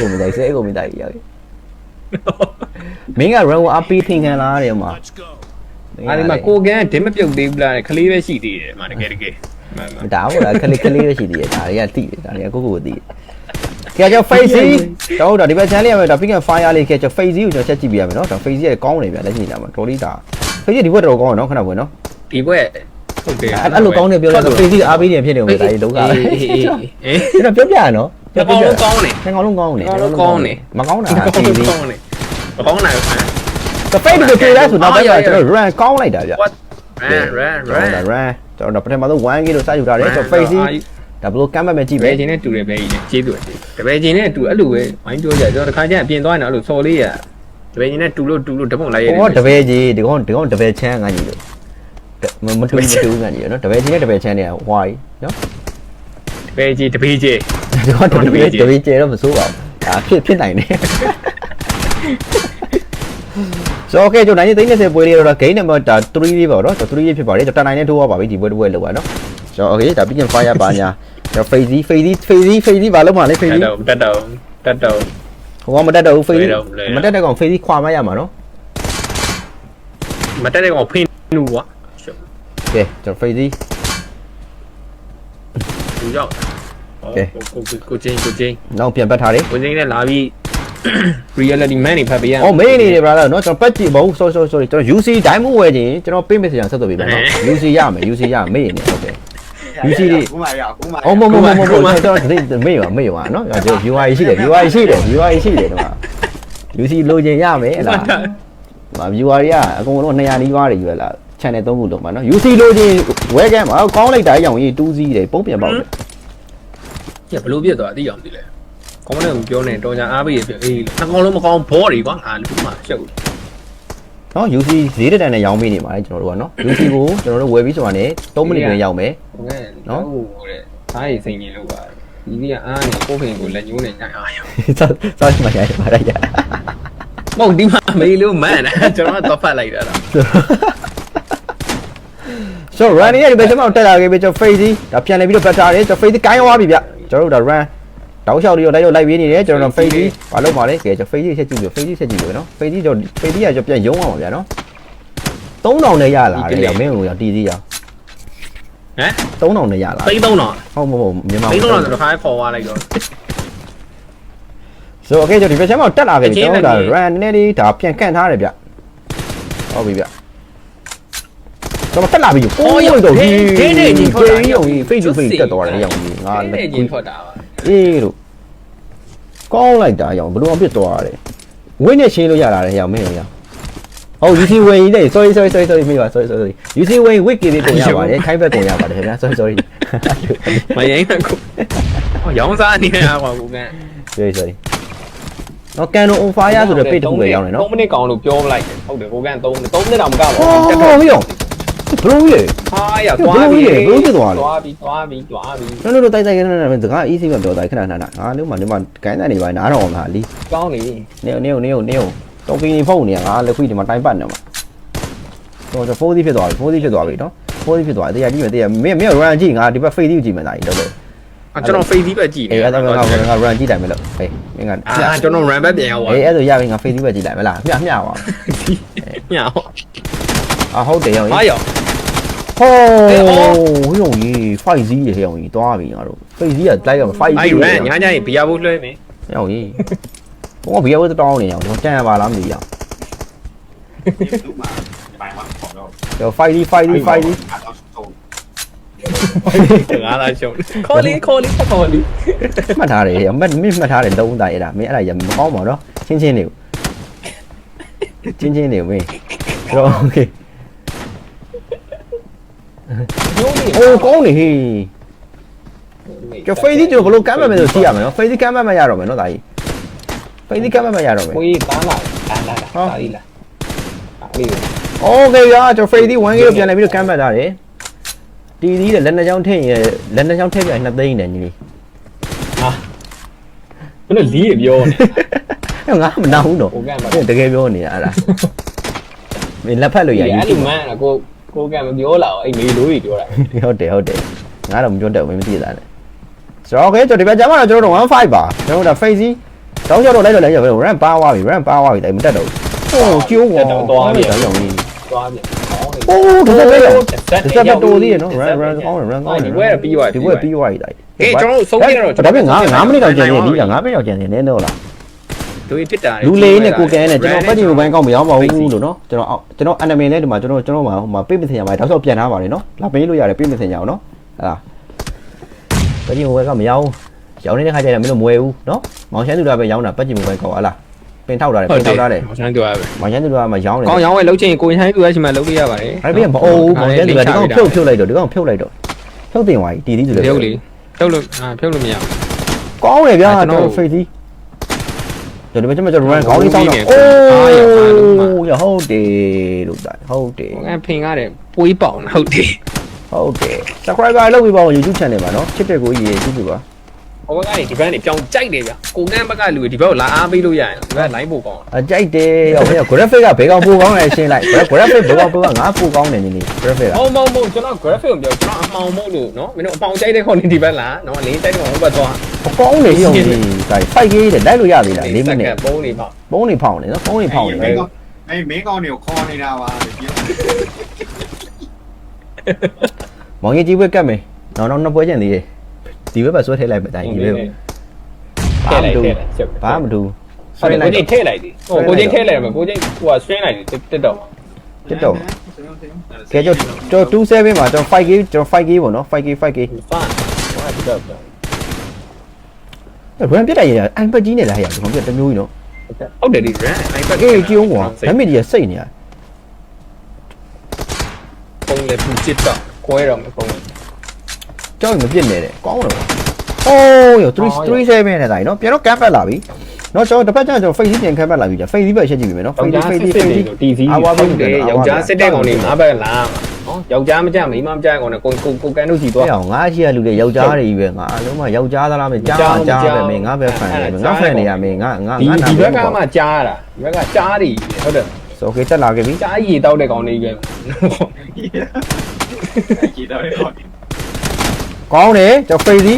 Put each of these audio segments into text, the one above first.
ကိုမတိုက်ဆဲကိုမတိုက်ရောက်မင်းက run အပီးထင်ခံလာရတယ်မှာအဲ့ဒီမှာကိုကန်ကဒင်းမပြုတ်သေးဘူးလားခလေးပဲရှိသေးတယ်မှာတကယ်တကယ်မှန်မှန်ဒါဘောလားခလေးခလေးပဲရှိသေးတယ်ဒါတွေကတိတယ်ဒါတွေကကိုကိုကိုတိတယ်ကဲကျွန်တော် face တော့ဒါဒီဘက်ချမ်းလေးရမယ်ဒါ pick and fire လေးကကျွန်တော် face ကိုကျွန်တော်ချက်ကြည့်ပြရမယ်နော်ဒါ face ရဲ့ကောင်းတယ်ဗျလက်ရှိနေတာမှာတော်လေးဒါ face ဒီဘက်တော့ကောင်းတယ်နော်ခဏဝင်နော်ဒီဘက်ဟုတ်တယ်အဲ့လိုကောင်းတယ်ပြောလို့ face အားပေးနေဖြစ်နေဦးဒါကြီးဒုက္ခပဲအေးအေးအေးကျွန်တော်ပြောပြရနော် တကောင်းလုံးကောင်းတယ်နှစ်ကောင်လုံးကောင်းတယ်နှစ်ကောင်လုံးကောင်းတယ်မကောင်းတာတကောင်းတေးလုံးသေးကောင်းတယ်မကောင်းနိုင်ဘူးကပိတ်ကိုပြေးလဲဆိုတော့တော့ကျွန်တော် run ကောင်းလိုက်တာဗျ what ran ran ကျွန် ran တော် run ကျွန်တော်ပထမဆုံး 1k လို့စယူထားတယ်ကျွန်တော် face ဒါဘလို့ကမ်းမဲ့မဲ့ကြည့်တပဲပည့်ချင်းနဲ့တူတယ်ပဲကြီးကျေးဇူးတပည့်ချင်းနဲ့တူအဲ့လိုပဲဝိုင်းပြောကြကျွန်တော်တခါကျရင်ပြင်သွားရင်တော့အဲ့လိုစော်လေးရတပည့်ချင်းနဲ့တူလို့တူလို့ဓပုံလိုက်ရတယ်ဟောတပည့်ကြီးဒီကောင်ဒီကောင်တပည့်ချမ်းငါညီလို့မတူမတူငါညီနော်တပည့်ကြီးနဲ့တပည့်ချမ်းနေဟွာကြီးနော်တပည့်ကြီးတပည့်ကြီးဒီ ကောင်တပည့်တပည့်ကျတော့မစိုးပါဘူးဒါဖြစ်ဖြစ်နိုင်တယ်ဆိုတော့ okay ကျွန်တော်နိုင်30ပွဲလေးတော့ game number 3လေးပေါ့နော်3လေးဖြစ်ပါတယ်ကျွန်တော်နိုင်နဲ့ထိုးရပါပြီဒီပွဲတစ်ပွဲလောက်ပါနော်ဆိုတော့ okay ဒါပြီးရင် fire ပါညာကျွန်တော် phase phase phase phase ဘာလို့မှလဲတ phase တ်တော့တတ်တော့တတ်တော့ဟိုကမတက်တော့ဘူး phase လွယ်တော့လွယ်တော့မတက်တဲ့ကောင် phase ခွာမရမှာနော်မတက်တဲ့ကောင်ဖိနူကွာကဲကျွန်တော် phase လူရောက် ကိုကိုချင်းကိုချင်း နောက်ပြန်ပတ်ထားတယ် ကိုချင်းနဲ့လာပြီး reality man နေဖတ်ပေးရ အော်မေးနေတယ် brother เนาะကျွန်တော်ပတ်ကြည့်မဟုတ် sorry sorry sorry ကျွန်တော် UC diamond ဝယ်ခြင်းကျွန်တော် pay message ဆက်သွယ်ပေးပါနော် UC ရမယ် UC ရမယ်မေးနေဟုတ်တယ် UC လေး ကူမရကူမရ အော်မမမမမကျွန်တော်ဒီမေးပါမေးပါနော်ကျွန်တော် UI ရှိတယ် UI ရှိတယ် UI ရှိတယ်ဒီမှာ UC လိုချင်ရမယ်ဟလားမ UI တွေကအကုန်လုံး200နီးပါးတွေယူလာ channel 3ခုလုံးပါနော် UC လိုချင်ဝယ်ကမ်းပါကောင်းလိုက်တာရောင်ကြီး2စီးတယ်ပုံပြန်ပေါက်တယ် ညဘလို့ပြတ်သွားအတိအောင်ဒီလေကောင်းတယ်ကိုပြောနေတော်ညာအားပေးရပြအေးနှကောင်လုံးမကောင်းဘောတွေကွာငါလူမှရှုပ်နော် UC ဈေးတက်တန်နဲ့ရောင်းပေးနေပါတယ်ကျွန်တော်တို့ကနော် UC ကိုကျွန်တော်တို့ဝယ်ပြီးဆိုတာနဲ့3မိနစ်နဲ့ရောက်မယ်ဟုတ်ကဲ့နော်ဟိုတဲ့သားရည်စိန်ကြီးလောက်ပါဒီနေ့ကအားနေကိုခင်ကိုလက်ညှိုးနဲ့ညှိုင်အားရစောစောမှရရပါရရမဟုတ်ဒီမှာမေးလို့မန်တယ်ကျွန်တော်တော့ဖတ်လိုက်တာတော့ဆို run ရဲ့ဒီဘက်ကျွန်တော်တက်လာခဲ့ပြီကျွန်တော် face ဒါပြန်နေပြီးတော့ပတ်ထားတယ်ကျွန်တော် face ကိုင်းသွားပြီဗျ ကျွန်တော်တို့ဒါ run တောက်လျှောက်တွေရောလိုက်ရောလိုက်ပြေးနေတယ်ကျွန်တော် face ဘာလုပ်မှာလဲကဲကျွန်တော် face ဆက်ကြည့်ပြီ face ဆက်ကြည့်ပြီနော် face ကျွန်တော် face ကကျွန်တော်ပြန်ရုံးအောင်ပါဗျာနော်3000နဲ့ရလာတယ်မင်းတို့ကတီးစီးရဟမ်3000နဲ့ရလာသိန်း3000တော့ဟုတ်မဟုတ်မြန်မာသိန်း3000တော့တစ်ခါခေါ်သွားလိုက်တော့ဆို okay ကျွန်တော်ဒီဘက်ကျွန်တော်တက်လာခဲ့ပြီကျွန်တော်ဒါ run နည်းနည်းလေးဒါပြန်ကန့်ထားတယ်ဗျဟုတ်ပြီဗျ ကျွန်တော်တက်လာပြီကိုးရုံတော့ဒီရုံကြီး face to face တက်သွားတယ်ရောင်ကြီးငါလက်လက်ချင်းထွက်တာပါအေးလို့ကောင်းလိုက်တာရောင်ဘလို့အောင်ပြစ်သွားတယ်ဝင်းနဲ့ရှင်းလို့ရတာလေရောင်မင်းရောင်ဟုတ် UC ဝင်ကြီးလေ sorry sorry sorry sorry မေးပါ sorry sorry UC ဝင် wiki လေးကုန်ရပါတယ်ခိုင်းဘက်ကုန်ရပါတယ်ခင်ဗျာ sorry sorry မရင်ကကိုဟောရောင်းစားနေရကွာကိုကန် sorry sorry တော့ကန်နို on fire ဆိုတဲ့ page တစ်ခုပဲရောင်းနေနော်3မိနစ်ကောင်လို့ပြောလိုက်တယ်ဟုတ်တယ်ကိုကန်3မိနစ်3မိနစ်တော့မကပါဟောဘူးဟောဟေးရော ဘလို့ရေဟာရသွားပြီဘလို့ကြီးသွားလဲ သွားပြီသွားပြီသွားပြီကျွန်တော်တို့တိုက်တိုက်ခဏခဏစကား easy မပြောတာခဏခဏငါလုံးမလုံးမကိုင်းတဲ့နေပါနားတော့မှာလီကောင်းနေနေနေနေနေတော့ကင်းနေဖုန်းနေငါလက်ခွေးဒီမှာတိုင်းပတ်နေမှာတော့ကျွန်တော်4ဖြစ်သွားပြီ4ဖြစ်သွားပြီနော်4ဖြစ်သွားတယ်တရားကြည့်မယ်တရားမင်းမင်း run ကြည့်ငါဒီဘက် face ကိုကြည့်မယ်ဒါကြီးတော့လို့ကျွန်တော် face ပဲကြည့်အေးအဲ့ဒါငါငါ run ကြည့်တိုင်းမယ်လို့ဟေးမင်းကအာကျွန်တော် run back ပြန်ရောက်သွားအေးအဲ့ဒါရပြီငါ face ပဲကြည့်လိုက်မလားမျှမျှပါညောအာဟုတ်တယ်ရောင်ဟာကြီးရော ဟိုးရောင်ကြီး5 Z ရေရောင်ကြီးသွားပြီငါတို့ face ကလိုက်က5 Z အဲ့ run ညာညာရင်ဘီယာဘူးလွှဲမယ်ရောင်ကြီးဘောဘီယာဝတ်တောင်းနေအောင်ကျွန်တော်တန်ရပါလားမသိဘူးလူမှာဒီပိုင်းမှာပေါ်တော့ကျွန်တော်5 Z 5 Z 5 Z အားတော့ဆုံးငါလာရှုံးခေါ်လေးခေါ်လေးခေါ်လေးမှတ်ထားတယ်မင်းမင်းမှတ်ထားတယ်လုံးတိုင်းအဲ့ဒါမင်းအဲ့ဒါရမကောင်းပါတော့ချင်းချင်းလေးချင်းချင်းလေးမင်းတော့ okay ရုံးနေဟိုကောင်းနေဟေးကျ face ကြီးကျွန်တော်ဘလို့ကမ်းမမယ်ဆိုကြည့်ရမယ်နော် face ကမ်းမမရတော့မယ်နော်ဒါကြီး face ကမ်းမမရတော့မယ်ကိုကြီးကားလာကားလာကားလာကားလေး Okay ရကျွန်တော် face ကြီး1 kg ပြန်လဲပြီးတော့ကမ်းမထားတယ်တီတီတဲ့လက်နှစ်ချောင်းထည့်ရင်လက်နှစ်ချောင်းထည့်ပြန်နှစ်သိန်းနဲ့ညီလေးဟာဘယ်လိုလီးရပြောနေငါမနာဘူးတော့တကယ်ပြောနေတာအဲ့ဒါမင်းလက်ဖက်လို့ရရင်အဲ့လိုမှန်ကို ကိုကမပြောလာအဲ့မေလိုကြီးပြောတာဟုတ်တယ်ဟုတ်တယ်ငါတော့မပြောတတ်ဘူးမင်းမသိတာနဲ့ဆိုတော့ okay ကျွန်တော်ဒီဘက်ကျမှတော့ကျွန်တော်တို့15ပါကျွန်တော်တို့ဒါ face တောင်းလျှောက်တော့လိုက်တော့လိုက်ရပဲ run ပါသွားပြီ run ပါသွားပြီတိုင်မတက်တော့ဘူးဟိုကျိုးဝါသွားပြီတောင်းရောင်းကြီးသွားပြန်ကောင်းတယ်အိုးတစ်သက်ပဲရောတစ်တစ်သက်ပဲတိုးသေးရနော် run run ကောင်းတယ် run ကောင်းတယ်ဒီဘွဲပြီးသွားဒီဘွဲပြီးသွားပြီတိုင်ဟေးကျွန်တော်တို့ဆုံးပြတော့ဒါပေမဲ့ငါ9မိနစ်တော့ကျန်နေပြီလား9မိနစ်တော့ကျန်နေနေတော့လား တို့ဖြစ်တာလူလေးနဲ့ကိုကဲနဲ့ကျွန်တော်ပတ်ကြည့်ဘိုင်းကောင်းမရောင်းပါဘူးလို့နော်ကျွန်တော်ကျွန်တော် anime နဲ့ဒီမှာကျွန်တော်ကျွန်တော်မှာဟိုမှာပေးမစင်ရပါတယ်တောက်လျှောက်ပြန်ထားပါတယ်နော်လာပေးလို့ရတယ်ပေးမစင်ရအောင်နော်ဟာပတ်ကြည့်ဘိုင်းကမရောင်းရောင်းနေတဲ့ခါကျတော့မင်းတို့မဝယ်ဘူးနော်မောင်ရှမ်းသူတို့ကပဲရောင်းတာပတ်ကြည့်ဘိုင်းကောင်းဟာလားပင်ထောက်တာတယ်ပင်ထောက်တာတယ်ဆန်းပြောရပဲမောင်ရှမ်းသူတို့ကမှရောင်းတယ်ကောင်းရောင်းဝဲလှုပ်ချင်ကိုရင်ဟိုင်းသူရရှိမှလှုပ်လို့ရပါတယ်အဲ့ဒီမအိုးမောင်ရှမ်းသူကဒီကောင်ဖြုတ်ဖြုတ်လိုက်တော့ဒီကောင်ဖြုတ်လိုက်တော့ဖြုတ်တင်သွားပြီတီးတီးဆိုဖြုတ်လေဖြုတ်လို့အာဖြုတ်လို့မရဘူးကောင်းတယ်ဗျာကျွန်တော်ကျွ န်တော် face ဒီကျွန်တော်ကျွန်တော် run ကောင်းလေးစောင်းတော့အားရပါလို့မှာအိုးရဟုတ်တယ်လို့တာဟုတ်တယ်ဟိုကဖင်ကားတဲ့ပွေးပေါင်ဟုတ်တယ်ဟုတ်တယ် subscriber လုပ်ပြီးပါဦး YouTube channel မှာနော်ချစ်တဲ့ကိုကြီးရေကြည့်ပြပါဟိုကနေဒီဘက်ကနေပြောင်းကြိုက်တယ်ဗျကိုကန်းဘက်ကလူတွေဒီဘက်ကိုလာအားပေးလို့ရရင်ဒီဘက် line ပို့ကောင်းအကြိုက်တယ်ဟို graphic ကဘယ်ကောင်ပိုကောင်းလဲရှင်းလိုက် graphic ဘယ်ကောင်ပိုကငါပိုကောင်းတယ်နည်းနည်း graphic ကမဟုတ်မဟုတ်မဟုတ်ကျွန်တော် graphic ကိုပြောကျွန်တော်အမှောင်မို့လို့နော်မင်းတို့အမှောင်ကြိုက်တဲ့ခေါင်းနေဒီဘက်လာနော်လင်းကြိုက်တဲ့ခေါင်းဟိုဘက်သွား ကောင်းတယ်ရုံကြီးဒါ 5K တဲ့လိုက်လို့ရသေးလား၄မိနစ်ပုံးနေပါပုံးနေဖောင်းနေနော်ပုံးနေဖောင်းနေမင်းကောင်အဲ့မင်းကောင်တွေကိုခေါ်နေတာပါပြောမောင်ကြီးကြီးဘက်ကတ်မယ်နောက်နောက်နှစ်ပွဲကျန်သေးတယ်ဒီဘက်ပါဆွဲထည့်လိုက်မယ်တိုင်းဒီဘက်ထည့်လိုက်ထည့်လိုက်ချက်ဘာမှမတူဆွဲလိုက်ကိုချင်းထည့်လိုက်ဒီဟိုကိုချင်းထည့်လိုက်မှာကိုချင်းဟိုက string လိုက်ဒီတက်တော့တက်တော့ကဲကျွန်တော်27မှာကျွန်တော် 5K ကျွန်တော် 5K ပေါ့နော် 5K 5K ဖန်ဟို ကတက်တော့ run ပြတ်လိုက်ရအိုင်ပတ်ကြီးနဲ့လာရကျွန်တော်ပြတ်တမျိုးကြီးနော်ဟုတ်တယ်ဒီ run iPad အေးကြည့်အောင်ကွာဒါမစ်ကြီးစိတ်နေရပုံလေပူချစ်တော့ခွဲတော့မပုံကြောက်ရင်မပြစ်နဲ့တဲ့ကောင်းတယ်ကွာအိုးရော337နဲ့တိုင်းနော်ပြန်တော့ကမ်းပတ်လာပြီနော်ကျွန်တော်တစ်ဖက်ကျကျွန်တော် face ပြန်ကမ်းပတ်လာပြီကြာ face ပဲရှင်းကြည့်ပြီမယ်နော်ယော face က်ျား face စစ် face စစ်နေလို့တီစီဟုတ်တယ်ယောက်ျားစစ်တဲ့ကောင်တွေငါးဘက်လာ နော်ယောက်ျားမကြမိန်းမမကြကောင်နဲ့ကိုကိုကိုကန်တို့စီသွားအဲ့အောင်ငါရှိရလူတွေယောက်ျားတွေကြီးပဲငါအလုံးမယောက်ျားသလားမကြားကြားပဲမင်းငါပဲဖန်တယ်ငါဖန်နေရမင်းငါငါဒီငါနာဒီဘက်ကမှကြားရတာဒီဘက်ကကြားတယ်ဟုတ်တယ်ဆိုကေတက်လာခဲ့ပြီကြားရီတောက်တဲ့ကောင်တွေပဲကြည့်တော့တော့ကောင်းတယ်ကျွန်တော် face ဒီ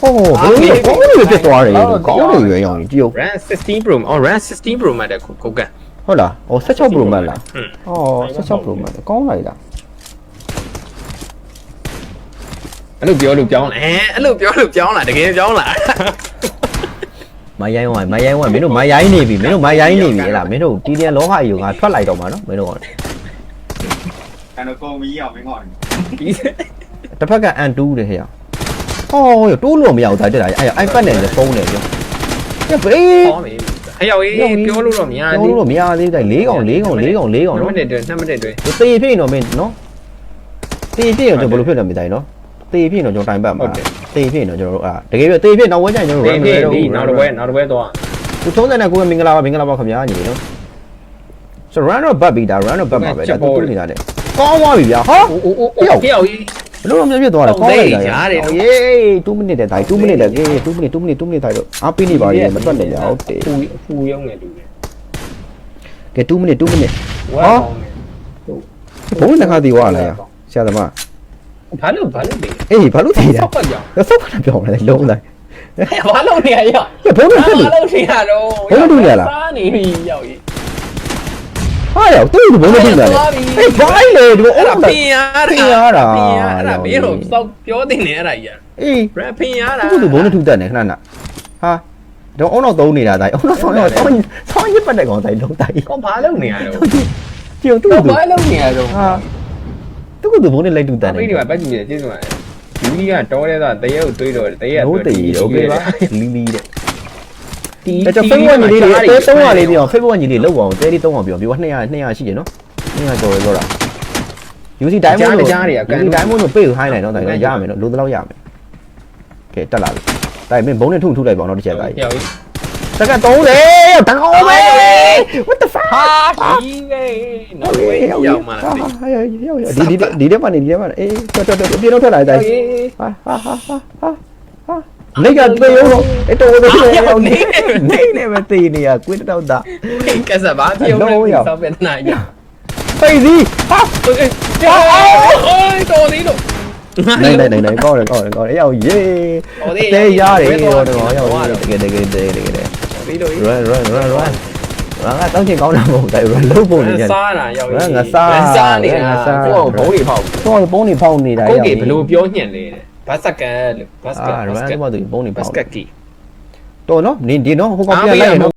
ဟိုးဘယ်လိုကောင်းလို့ပြတ်သွားတယ်ကောင်းတယ်ရွယ်ရောင်ကြီးကြည့် ran 16 pro အော် ran 16 pro မှာတဲ့ကိုကိုကန်ဟုတ်လားဟို16 pro max လားဟွန်းဟော16 pro max ကောင်းလိုက်လား အဲ့လိုပြောလို့ပြောင်းလာအဲအဲ့လိုပြောလို့ပြောင်းလာတကယ်ပြောင်းလာ မရိုင်းဝိုင်းမရိုင်းဝိုင်းမင်းတို့မရိုင်းနေပြီမင်းတို့မရိုင်းနေပြီဟဲ့လားမင်းတို့တီးတဲ့လောကကြီးကိုငါထွက်လိုက်တော့မှာနော်မင်းတို့ အဲ့တော့ကုန်ပြီးအောင်မင်းကောင် ပြီး တစ်ဖက်ကအန်တူးတယ်ဟဲ့ဟောတိုးလို့မရဘူးဒါတက်တာအဲ့ iPad နဲ့ဖုန်းနဲ့ပြောညဘေး ဟောမေးဟဲ့ရောက်ရေးပြောလို့တော့မရ ပြော သေး လို့မရသေးဘူး၄កောင်၄កောင်၄កောင်၄កောင် 2 နော် မိနစ်တွင်2မိနစ်တွင် တေးဖြစ်ရင်တော့မင်းနော်တေးဖြစ်ရင်ကျွန်တော်ဘယ်လိုဖြစ်လဲမသိဘူးနော် တေးဖြစ်ရင်တော့ကျွန်တော်တိုင်ပတ်မှာတေးဖြစ်ရင်တော့ကျွန်တော်တို့အာတကယ်ပြတေးဖြစ်နောက်ဝဲကျရင်ကျွန်တော်ဒီဒီဒီနောက်တစ်ပွဲနောက်တစ်ပွဲတော့သူထုံးတဲ့ကိုမင်္ဂလာပါမင်္ဂလာပါခင်ဗျာညီနော်ဆို run တော့ bat ပြီးတာ run တော့ bat ပါပဲဒါသူနေတာလေကောင်းသွားပြီဗျာဟာအိုးအိုးအိုးဟဲ့ရောက်ရေးဘလို့တော့မြပြသွားတယ်ကောင်းလိုက်တာရတယ်နော်ယေး2မိနစ်တဲ့တိုင်း2မိနစ်တဲ့ကေး2မိနစ်2မိနစ်2မိနစ်တိုင်းတော့အားပေးနေပါလေမတွက်နဲ့ဗျာဟုတ်တယ်ဖူဖူရုံနဲ့တူတယ်ကဲ2မိနစ်2မိနစ်ဝါဘုန်းတစ်ခါတည်သွားလာရဆရာသမား ဘာလို့ဘာလို့လဲအေးဘာလို့တည်လဲဆောက်ပတ်ကြောင်ဆောက်ဖတ်ပြောင်းလဲလုံးလိုက်ဘာလို့နေရရဘုန်းတစ်ခါတည်ဘာလို့နေရတော့စားနေပြီရောက်ရေးဟာရောက်တူဘုန်းတစ်ခါတည်အေးဘိုင်းလေဒီအဲ့အဲ့ဒါဒါပင်ရတာပင်ရတာပင်ရတာဘေးတော့စောက်ပြောတင်နေရတာကြီးအေးရပင်ရတာသူ့သူဘုန်းတစ်ထုတက်နေခဏနာဟာတော့အုံတော့သုံးနေတာတိုင်းအုံတော့ဆောင်းရဆောင်းဆောင်းရပတ်တဲ့ကောင်တိုင်းလုံးတိုင်းကောဘာလို့နေရတော့ကြည့်အောင်သူ့ကောသူဘာလို့နေရတော့ဟာ သူ့ကိုယ်သူဘုံနဲ့လိုက်တူတန်တယ်။အမေဒီမှာပတ်ကြည့်နေကျေးဇူးပါ။ဒီကြီးကတောတဲ့သားတရေကိုတွေးတော့တရေကတွေးတယ်။ Okay ပါ။လီလီတဲ့။ဒီတော့ Facebook ညီလေးတွေအဲ300လေးပြောင်း Facebook ညီလေးလောက်အောင်တဲလေး300ပြောင်းပြော200 200ရှိတယ်နော်။200ကျော်လောက်တာ။ UC Diamond တို့ UC Diamond တို့ပေးကိုဟိုင်းလိုက်နော်ဒါကရမယ်နော်လိုသလောက်ရမယ်။ကဲတက်လာပြီ။ဒါပေမဲ့ဘုံနဲ့ထုထုလိုက်ပါအောင်တော့တစ်ချက်ပါကြီး။ ရေးစက္ကန့်30တကောင်းပဲ what the fuck ဟာကြီးလေနောက်ဝဲရောက်မှလားတိဟာရောက်ရောက်ဒီဒီဒီထဲမှာနေဒီထဲမှာအေးတော်တော်တော်ပြေတော့ထွက်လာတိုင်းရေးဟာဟာဟာဟာဟာနေကတေရောအဲ့တော့ဒီရောက်နေနေနေမတေးနေရကွင်းတော့တာကစားပါပြောလို့စောက်ပြန်နိုင်ရ ပိတ်စီဟာအေးတော်သေးလို့နိုင်နိုင်နိုင်နိုင်ကောင်းတယ်ကောင်းတယ်ကောင်းတယ်ရောက်ရေးတော်သေးတဲရတယ်တော့တော့ရောက်တကယ်တကယ်တကယ်တကယ်ပြီးလို့ run run run run run ကတောင်းချင်ကောင်းတာမဟုတ်တယ် run လုံးပုံနေတယ် စားတာရောက်ငါငါစားစားနေတာငါစားဟိုဘုံတွေဖောက်တော့ပုံနေဖောက်နေတာကိုကေဘလို့ပြောညံ့နေတယ်ဘတ်စကန်လို့ဘတ်စကန်အာ ဘတ်စ run ကန်တော့သူပုံနေဘတ်ဖောစက်ကန်ကီ တော့နော်နင်ဒီနော်ဟိုကောင်ပြန်လိုက်ရနော်